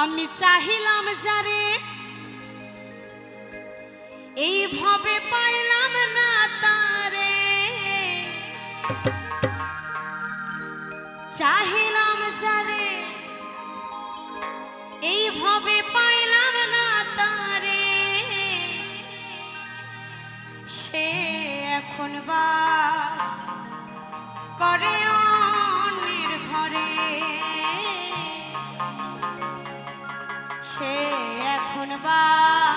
আমি চাহিলাম যারে এইভাবে পাইলাম না তারে। চাহিলাম যারে এইভাবে পাইলাম সে এখন বাস